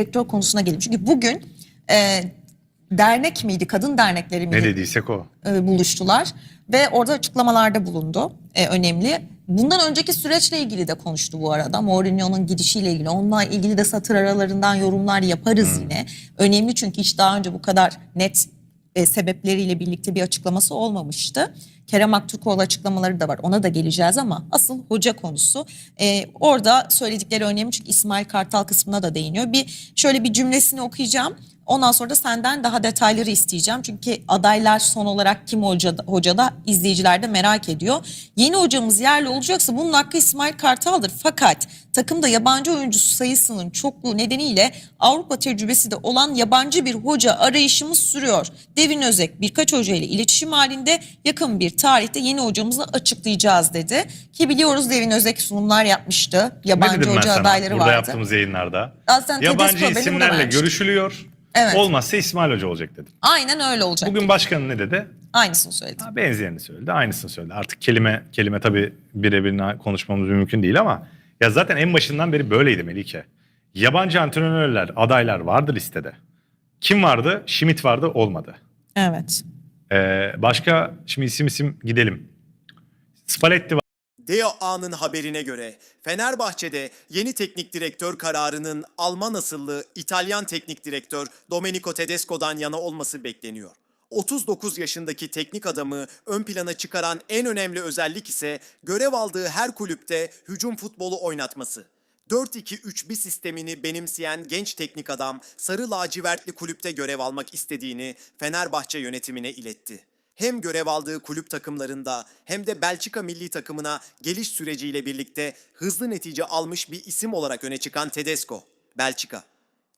Direktör konusuna geleyim. Çünkü bugün e, dernek miydi, kadın dernekleri miydi? Ne dediysek o. e, buluştular ve orada açıklamalarda bulundu. E, önemli. Bundan önceki süreçle ilgili de konuştu bu arada. Mourinho'nun gidişiyle ilgili. Onunla ilgili de satır aralarından yorumlar yaparız yine. Önemli çünkü hiç daha önce bu kadar net e, sebepleriyle birlikte bir açıklaması olmamıştı. Kerem Aktürkoğlu açıklamaları da var. Ona da geleceğiz ama asıl hoca konusu. E, orada söyledikleri önemli çünkü İsmail Kartal kısmına da değiniyor. Bir şöyle bir cümlesini okuyacağım. Ondan sonra da senden daha detayları isteyeceğim. Çünkü adaylar son olarak kim hoca, hocada izleyiciler de merak ediyor. Yeni hocamız yerli olacaksa bunun hakkı İsmail Kartal'dır. Fakat takımda yabancı oyuncu sayısının çokluğu nedeniyle Avrupa tecrübesi de olan yabancı bir hoca arayışımız sürüyor. Devin Özek birkaç hoca ile iletişim halinde yakın bir tarihte yeni hocamızı açıklayacağız dedi. Ki biliyoruz Devin Özek sunumlar yapmıştı. Yabancı hoca adayları burada vardı. yaptığımız yayınlarda? Aslında Yabancı isimlerle görüşülüyor. Evet. Olmazsa İsmail Hoca olacak dedim. Aynen öyle olacak. Bugün başkanı ne dedi? Aynısını söyledi. Ha, benzeyenini söyledi, aynısını söyledi. Artık kelime kelime tabii birebir konuşmamız mümkün değil ama ya zaten en başından beri böyleydi Melike. Yabancı antrenörler, adaylar vardı listede. Kim vardı? Schmidt vardı, olmadı. Evet. Ee, başka şimdi isim isim gidelim. Spalletti var. Deo A'nın haberine göre Fenerbahçe'de yeni teknik direktör kararının Alman asıllı İtalyan teknik direktör Domenico Tedesco'dan yana olması bekleniyor. 39 yaşındaki teknik adamı ön plana çıkaran en önemli özellik ise görev aldığı her kulüpte hücum futbolu oynatması. 4-2-3-1 sistemini benimseyen genç teknik adam sarı lacivertli kulüpte görev almak istediğini Fenerbahçe yönetimine iletti hem görev aldığı kulüp takımlarında hem de Belçika milli takımına geliş süreciyle birlikte hızlı netice almış bir isim olarak öne çıkan Tedesco, Belçika.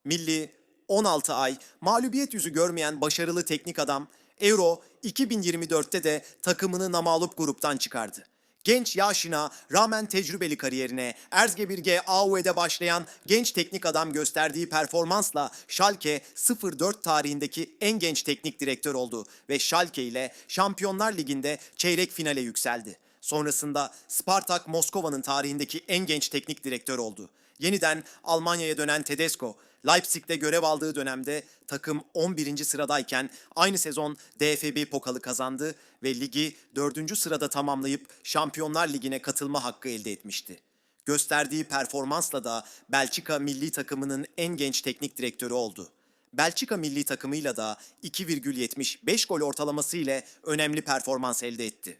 Milli 16 ay mağlubiyet yüzü görmeyen başarılı teknik adam Euro 2024'te de takımını namalup gruptan çıkardı. Genç yaşına rağmen tecrübeli kariyerine Erzgebirge AUE'de başlayan genç teknik adam gösterdiği performansla Schalke 04 tarihindeki en genç teknik direktör oldu ve Schalke ile Şampiyonlar Ligi'nde çeyrek finale yükseldi. Sonrasında Spartak Moskova'nın tarihindeki en genç teknik direktör oldu. Yeniden Almanya'ya dönen Tedesco, Leipzig'te görev aldığı dönemde takım 11. sıradayken aynı sezon DFB Pokal'ı kazandı ve ligi 4. sırada tamamlayıp Şampiyonlar Ligi'ne katılma hakkı elde etmişti. Gösterdiği performansla da Belçika milli takımının en genç teknik direktörü oldu. Belçika milli takımıyla da 2,75 gol ortalaması ile önemli performans elde etti.